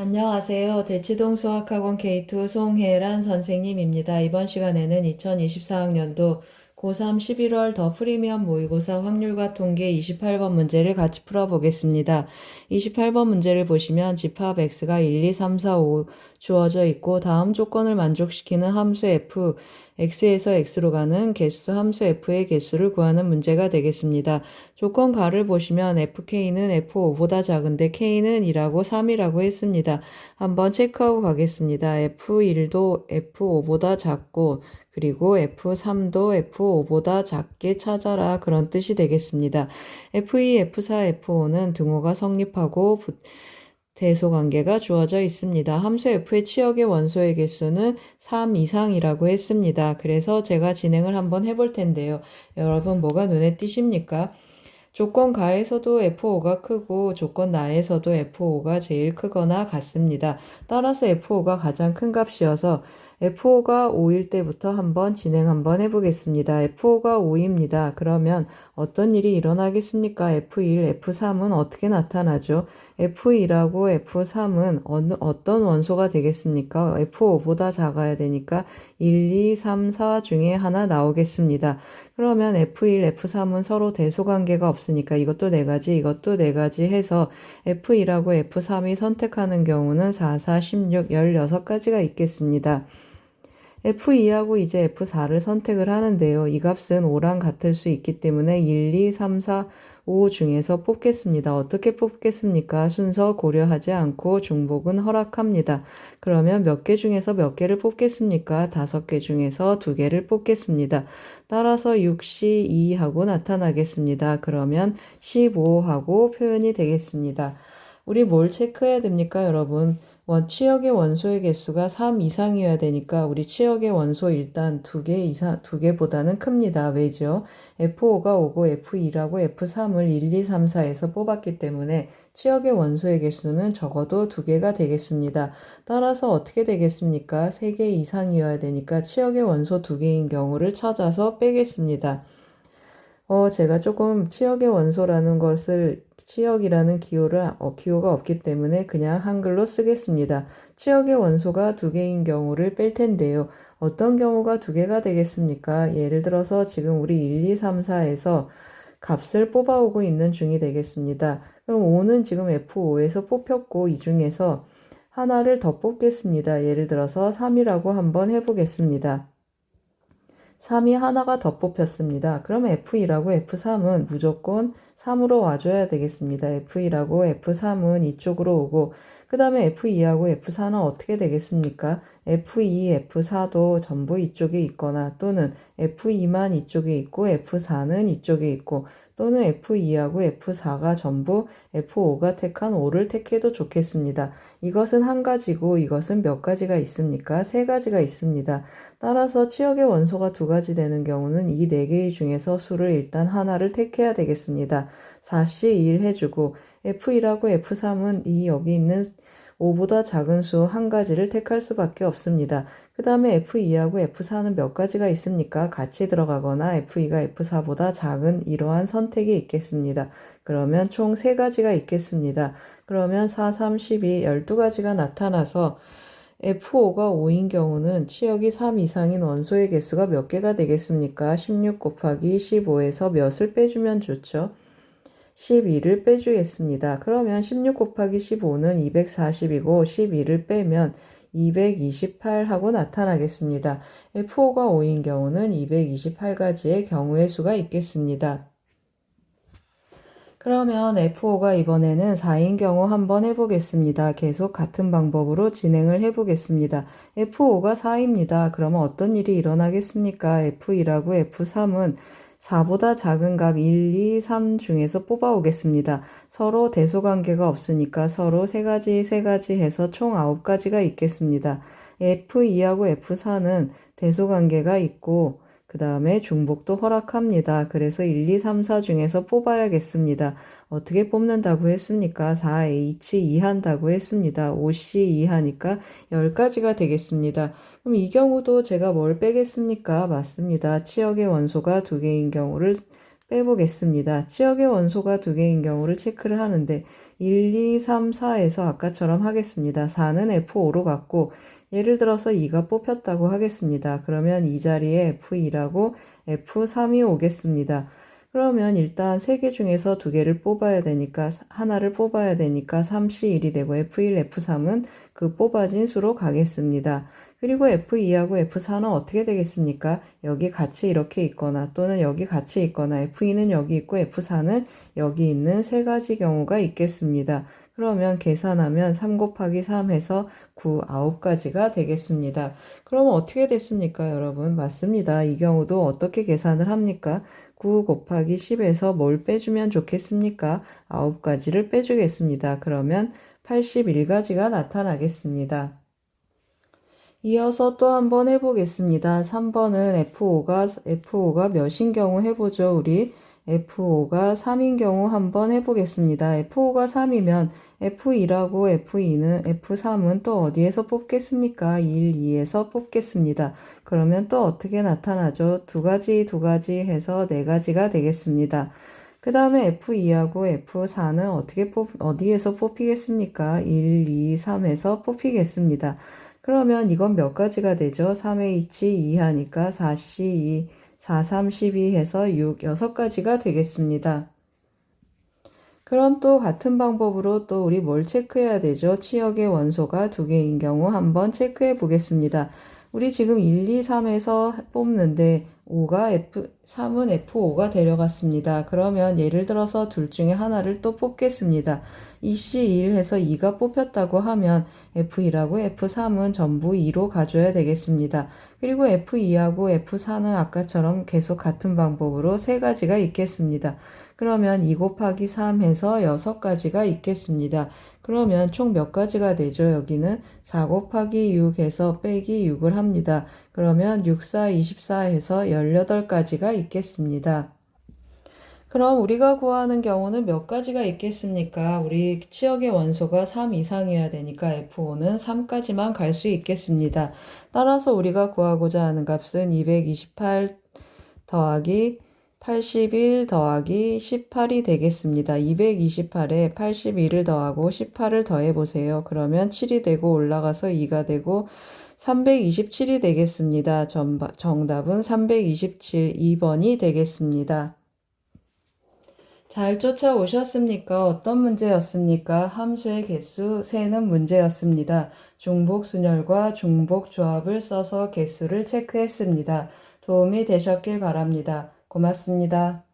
안녕하세요. 대치동 수학학원 K2 송혜란 선생님입니다. 이번 시간에는 2024학년도 고3 11월 더 프리미엄 모의고사 확률과 통계 28번 문제를 같이 풀어보겠습니다. 28번 문제를 보시면 집합 x가 1, 2, 3, 4, 5 주어져 있고 다음 조건을 만족시키는 함수 f, x에서 x로 가는 개수 함수 f의 개수를 구하는 문제가 되겠습니다. 조건 가를 보시면 fk는 f5보다 작은데 k는 2라고 3이라고 했습니다. 한번 체크하고 가겠습니다. f1도 f5보다 작고 그리고 F3도 F5보다 작게 찾아라 그런 뜻이 되겠습니다. F2, F4, F5는 등호가 성립하고 대소관계가 주어져 있습니다. 함수 f의 치역의 원소의 개수는 3 이상이라고 했습니다. 그래서 제가 진행을 한번 해볼 텐데요. 여러분 뭐가 눈에 띄십니까? 조건 가에서도 F5가 크고 조건 나에서도 F5가 제일 크거나 같습니다. 따라서 F5가 가장 큰 값이어서 F5가 5일 때부터 한번 진행 한번 해보겠습니다. F5가 5입니다. 그러면 어떤 일이 일어나겠습니까? F1, F3은 어떻게 나타나죠? F2하고 F3은 어느, 어떤 원소가 되겠습니까? F5보다 작아야 되니까 1, 2, 3, 4 중에 하나 나오겠습니다. 그러면 F1, F3은 서로 대소관계가 없으니까 이것도 네 가지, 이것도 네 가지 해서 F1하고 F3이 선택하는 경우는 4, 4, 16, 16가지가 있겠습니다. F2하고 이제 F4를 선택을 하는데요. 이 값은 5랑 같을 수 있기 때문에 1, 2, 3, 4, 5 중에서 뽑겠습니다. 어떻게 뽑겠습니까? 순서 고려하지 않고 중복은 허락합니다. 그러면 몇 개 중에서 몇 개를 뽑겠습니까? 다섯 개 중에서 두 개를 뽑겠습니다. 따라서 6시 2하고 나타나겠습니다. 그러면 15하고 표현이 되겠습니다. 우리 뭘 체크해야 됩니까, 여러분? 원, 치역의 원소의 개수가 3 이상이어야 되니까 우리 치역의 원소 일단 두개 이상, 두 개보다는 큽니다. 왜죠? F5가 오고 F2라고 F3을 1, 2, 3, 4에서 뽑았기 때문에 치역의 원소의 개수는 적어도 두 개가 되겠습니다. 따라서 어떻게 되겠습니까? 세개 이상이어야 되니까 치역의 원소 두 개인 경우를 찾아서 빼겠습니다. 어, 제가 조금 치역의 원소라는 것을 치역이라는 기호를 어, 기호가 없기 때문에 그냥 한글로 쓰겠습니다. 치역의 원소가 두 개인 경우를 뺄 텐데요. 어떤 경우가 두 개가 되겠습니까? 예를 들어서 지금 우리 1, 2, 3, 4에서 값을 뽑아오고 있는 중이 되겠습니다. 그럼 5는 지금 F5에서 뽑혔고 이 중에서 하나를 더 뽑겠습니다. 예를 들어서 3이라고 한번 해보겠습니다. 3이 하나가 더 뽑혔습니다. 그럼 F2라고 F3은 무조건 3으로 와줘야 되겠습니다. F2라고 F3은 이쪽으로 오고 그 다음에 F2하고 F4는 어떻게 되겠습니까? F2, F4도 전부 이쪽에 있거나 또는 F2만 이쪽에 있고 F4는 이쪽에 있고 또는 F2하고 F4가 전부 F5가 택한 5를 택해도 좋겠습니다. 이것은 한 가지고 이것은 몇 가지가 있습니까? 세 가지가 있습니다. 따라서 치역의 원소가 두 가지 되는 경우는 이 네 개의 중에서 수를 일단 하나를 택해야 되겠습니다. 4C 1 해주고 F1하고 F3은 이 여기 있는 5보다 작은 수 한 가지를 택할 수밖에 없습니다. 그 다음에 F2하고 F4는 몇 가지가 있습니까? 같이 들어가거나 F2가 F4보다 작은 이러한 선택이 있겠습니다. 그러면 총세 가지가 있겠습니다. 그러면 4, 3, 12, 12가지가 나타나서 F5가 5인 경우는 치역이 3 이상인 원소의 개수가 몇 개가 되겠습니까? 16 곱하기 15에서 몇을 빼주면 좋죠? 12를 빼주겠습니다. 그러면 16 곱하기 15는 240이고 12를 빼면 228하고 나타나겠습니다. F5가 5인 경우는 228가지의 경우의 수가 있겠습니다. 그러면 F5가 이번에는 4인 경우 한번 해보겠습니다. 계속 같은 방법으로 진행을 해보겠습니다. F5가 4입니다. 그러면 어떤 일이 일어나겠습니까? F2라고 F3은 4보다 작은 값 1, 2, 3 중에서 뽑아오겠습니다. 서로 대소관계가 없으니까 서로 3가지, 3가지 해서 총 9가지가 있겠습니다. F2하고 F4는 대소관계가 있고 그 다음에 중복도 허락합니다. 그래서 1, 2, 3, 4 중에서 뽑아야겠습니다. 어떻게 뽑는다고 했습니까? 4H 2 한다고 했습니다. 5C 2 하니까 10가지가 되겠습니다. 그럼 이 경우도 제가 뭘 빼겠습니까? 맞습니다. 치역의 원소가 두 개인 경우를 빼보겠습니다. 치역의 원소가 두 개인 경우를 체크를 하는데 1, 2, 3, 4에서 아까처럼 하겠습니다. 4는 F5로 갔고 예를 들어서 2가 뽑혔다고 하겠습니다. 그러면 이 자리에 F2라고 F3이 오겠습니다. 그러면 일단 세 개 중에서 두 개를 뽑아야 되니까 하나를 뽑아야 되니까 3C1이 되고 F1, F3은 그 뽑아진 수로 가겠습니다. 그리고 F2하고 F4는 어떻게 되겠습니까? 여기 같이 이렇게 있거나 또는 여기 같이 있거나 F2는 여기 있고 F4는 여기 있는 세 가지 경우가 있겠습니다. 그러면 계산하면 3 곱하기 3 해서 9, 9가지가 되겠습니다. 그럼 어떻게 됐습니까, 여러분? 맞습니다. 이 경우도 어떻게 계산을 합니까? 9 곱하기 10에서 뭘 빼주면 좋겠습니까? 9가지를 빼주겠습니다. 그러면 81가지가 나타나겠습니다. 이어서 또 한번 해보겠습니다. 3번은 F5가, F5가 몇인 경우 해보죠, 우리. F5가 3인 경우 한번 해보겠습니다. F5가 3이면 F2라고 F2는 F3은 또 어디에서 뽑겠습니까? 1, 2에서 뽑겠습니다. 그러면 또 어떻게 나타나죠? 두 가지, 두 가지 해서 네 가지가 되겠습니다. 그 다음에 F2하고 F4는 어떻게 뽑, 어디에서 뽑히겠습니까? 1, 2, 3에서 뽑히겠습니다. 그러면 이건 몇 가지가 되죠? 3의 2치 2하니까 4C 2, 4, 3, 12 해서 6, 6가지가 되겠습니다. 그럼 또 같은 방법으로 또 우리 뭘 체크해야 되죠? 치역의 원소가 두 개인 경우 한번 체크해 보겠습니다. 우리 지금 1, 2, 3에서 뽑는데 5가 F, 3은 F5가 데려갔습니다. 그러면 예를 들어서 둘 중에 하나를 또 뽑겠습니다. 2C1 해서 2가 뽑혔다고 하면 F2라고 F3은 전부 2로 가져야 되겠습니다. 그리고 F2하고 F4는 아까처럼 계속 같은 방법으로 세 가지가 있겠습니다. 그러면 2 곱하기 3 해서 6가지가 있겠습니다. 그러면 총 몇 가지가 되죠? 여기는 4 곱하기 6 해서 빼기 6을 합니다. 그러면 6, 4, 24 해서 18가지가 있겠습니다. 그럼 우리가 구하는 경우는 몇 가지가 있겠습니까? 우리 치역의 원소가 3 이상이어야 되니까 F5는 3까지만 갈 수 있겠습니다. 따라서 우리가 구하고자 하는 값은 228 더하기 81 더하기 18이 되겠습니다. 228에 81을 더하고 18을 더해 보세요. 그러면 7이 되고 올라가서 2가 되고 327이 되겠습니다. 정답은 327, 2번이 되겠습니다. 잘 쫓아오셨습니까? 어떤 문제였습니까? 함수의 개수 세는 문제였습니다. 중복 순열과 중복 조합을 써서 개수를 체크했습니다. 도움이 되셨길 바랍니다. 고맙습니다.